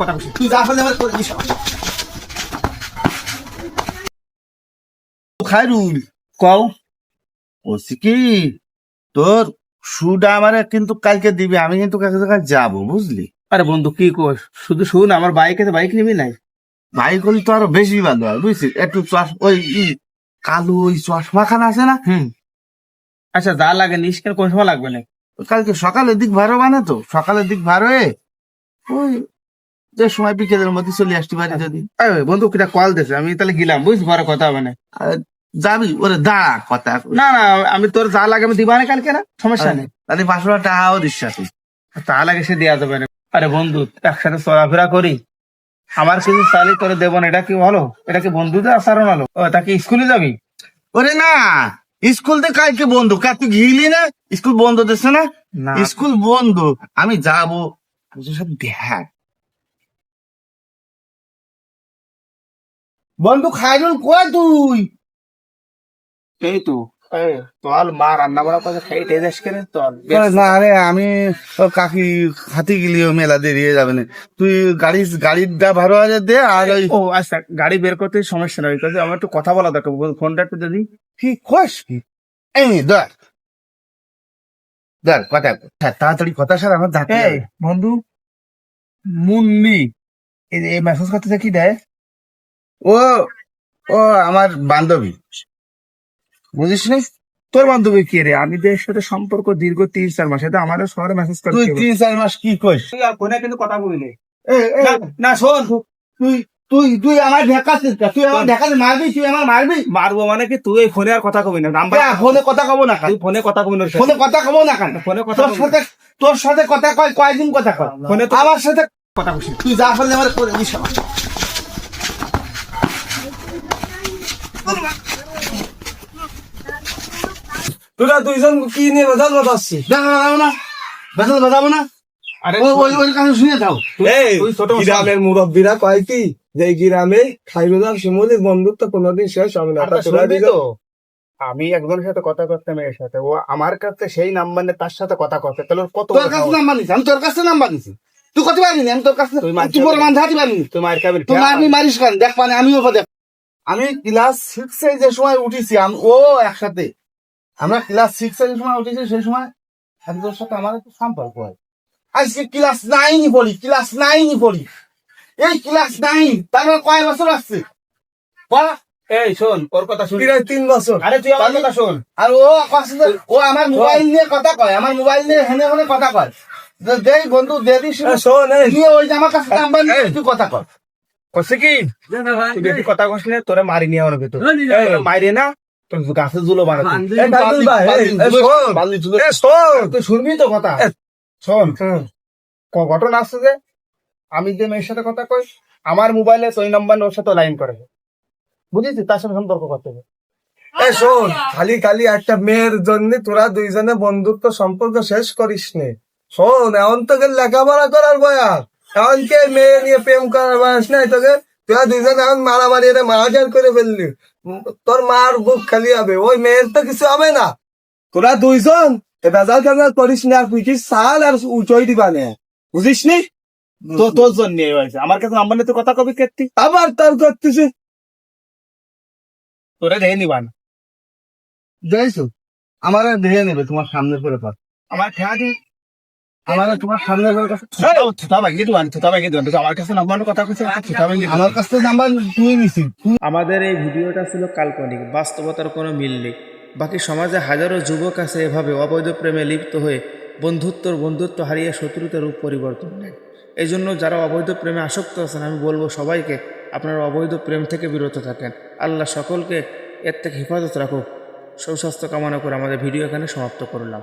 কথা বলছি। তুই যা আমার করে দিস। খাইরুল কও। বলছি কি তোর শুটা আমার কিন্তু কালকে দিবি আমি কিন্তু কাকে জায়গায় যাব বুঝলি? আরে বন্ধু কি কর শুধু শুন আমার বাইকে তো বাইক নিবি নাই? ভাই করলে তো আরও বেশি ভালো হয় বুঝছিস? একটু চশ ওই কালো ওই চশমা খান আছে না? হুম। আচ্ছা যা লাগে নিস কেন কোন সময় লাগবে না কালকে সকালের দিক ভালো মানে তো সকালের দিক ভালো ওই যে সময় বিকেলের মধ্যে চলে আসতে পারি যদি। বন্ধু কিটা কল দিছে আমি তাহলে গেলাম বুঝ পরে কথা হবে না। যাবি? ওরে দাঁড়া কথা না না আমি তোর যা লাগে আমি দিবা না কালকে না সমস্যা নেই। তাহলে পাঁচশো টাকাও দিস সাথে তা লাগে সে দেওয়া যাবে না। আরে বন্ধু একসাথে চলাফেরা করি। আমার কিছু চালি করে দেবো না এটা কি ভালো এটা কি বন্ধুদের আচরণ হলো? ও তাকে স্কুলে যাবি? ওরে না স্কুল তো কালকে বন্ধু। কা তুই গিলি না? স্কুল বন্ধ দিচ্ছে না। স্কুল বন্ধ। আমি যাব। আমি তোর সাথে দেখ। বন্ধু খাইরুল কয় তুই? এই তো চল মা রান্না বাড়া করে খাই টেয়ে যাস কেন চল না রে আমি কাকি হাতি গেলিও মেলা দেরিয়ে যাবে না। তুই গাড়ি গাড়িটা ভাড়া আছে দে আর ওই ও আচ্ছা গাড়ি বের করতে সমস্যা নয় কাজে আমার একটু কথা বলা দরকার ফোনটা একটু যদি কি কি? এই নে, ধর। ধর কথা তাড়াতাড়ি কথা স্যার আমার বন্ধু মুন্নি। এই এই মেসেজ করতে কি দেয় ও ও আমার বান্ধবী। বুঝিস নি? তোর বান্ধবী কে রে? আমি তোর সাথে সম্পর্ক দীর্ঘ তিন চার মাস। এটা আমারও শহরে মেসেজ তুই তিন চার মাস কি কইস? তুই আর ফোনে কিন্তু কথা বলিনি। না, শোন। তুই তুই তুই আমার ঢেকাছিস তুই আমার ঢেকাতে মারবি? তুই আমার মারবি? মারবো মানে কি তুই এই ফোনে আর কথা কবি না? নাম্বার ফোনে কথা কব না কেন? তুই ফোনে কথা কবি না সাথে। ফোনে কথা কব না কেন? ফোনে কথা তোর সাথে তোর সাথে কথা কয় কয়দিন কথা কয়? ফোনে তো আমার সাথে কথা বলছি তুই যা ফেলে আমার করে দিস তোরা দুইজন কি নিয়ে বেজাল বাজাচ্ছিস দেখা বাজাবো না। বেতন বাজাবো না। আরে ওই ওই ওই কাছে শুনে যাও এই তুই ছোট মশাই। গ্রামের মুরব্বীরা কয় কি? যে গ্রামে খাইরুদার শিমুলির বন্ধুত্ব কোনোদিন শেষ হবে না। আরে তা তোরা শুনবি দুইজন- তো? আমি একজনের সাথে কথা করতাম এর সাথে। ও আমার কাছে সেই নাম্বার নিয়ে তার সাথে কথা করতে। তাহলে কত তোর কাছে নাম্বার নিছি আমি তোর কাছে নাম্বার নিছি। তুই কত পারিনি? আমি তোর কাছে তুই মারছিস তুই বড় মান ধাতি পারিনি তুই মার খাবি। তুই মারিস কেন? দেখ পানি আমিও দেখ। আমি ক্লাস সিক্স এ যে সময় উঠেছি আম- ও একসাথে। আমরা ক্লাস সিক্স যে সময় উঠেছি সেই সময় একজনের সাথে আমার একটু সম্পর্ক হয়। আজকে ক্লাস নাইনই পড়ি ক্লাস নাইনই পড়ি। এই ক্লাস নাইন তারপর কয় বছর আসছে। এই শোন ওর কথা শুন। প্রায় তিন বছর। আরে তুই আমার কথা শোন। আর ও ও আমার মোবাইল নিয়ে কথা কয় আমার মোবাইল নিয়ে হেনে হেনে কথা কয়। যে দেই বন্ধু দে দিস শোন নিয়ে ওই যে আমার কাছে নাম্বার নিয়ে তুই কথা কর। কি? তুই কথা তোরে মারি নিয়ে আমার ভেতর না গাছে জুলো তুই শুনবি তো কথা। শোন হুম। ঘটনা আসছে যে আমি যে মেয়ের সাথে কথা কই আমার মোবাইলে ওই নাম্বার ওর সাথে লাইন করে বুঝেছিস তার সাথে সম্পর্ক করতে হবে এ শোন খালি খালি একটা মেয়ের জন্য তোরা দুইজনে বন্ধুত্ব সম্পর্ক শেষ করিস নে শোন এখন তোকে লেখাপড়া করার বয়স। এখন কে মেয়ে নিয়ে প্রেম করার বয়স নাই তোকে। তোরা দুইজন এখন মারামারি এটা মারাজার করে ফেললি। তোর মার বুক খালি হবে ওই মেয়ের তো কিছু হবে না। তোরা দুইজন করিস না তুই কি সাল আর দিবা নে। বুঝিস নি? তো তোর জন্য হয়েছে। আমার কাছে নিয়ে তুই কথা কবি কেতি আবার তার করতেছি। তোরে দেখে নিবান দেখছ আমার দেখে নেবে তোমার সামনে করে পার আমার ঠেয়া দি। আমার তোমার সামনে আমার কাছে নাম্বার কথা কইছে থুতা আমার কাছ নাম্বার তুই নিছি আমাদের এই ভিডিওটা ছিল কাল্পনিক বাস্তবতার কোনো মিল নেই। বাকি সমাজে হাজারো যুবক আছে এভাবে অবৈধ প্রেমে লিপ্ত হয়ে বন্ধুত্বর বন্ধুত্ব হারিয়ে শত্রুতে রূপ পরিবর্তন নেয়। এই জন্য যারা অবৈধ প্রেমে আসক্ত আছেন আমি বলব সবাইকে আপনারা অবৈধ প্রেম থেকে বিরত থাকেন। আল্লাহ সকলকে এর থেকে হেফাজত রাখুক। সুস্বাস্থ্য কামনা করে আমাদের ভিডিও এখানে সমাপ্ত করলাম।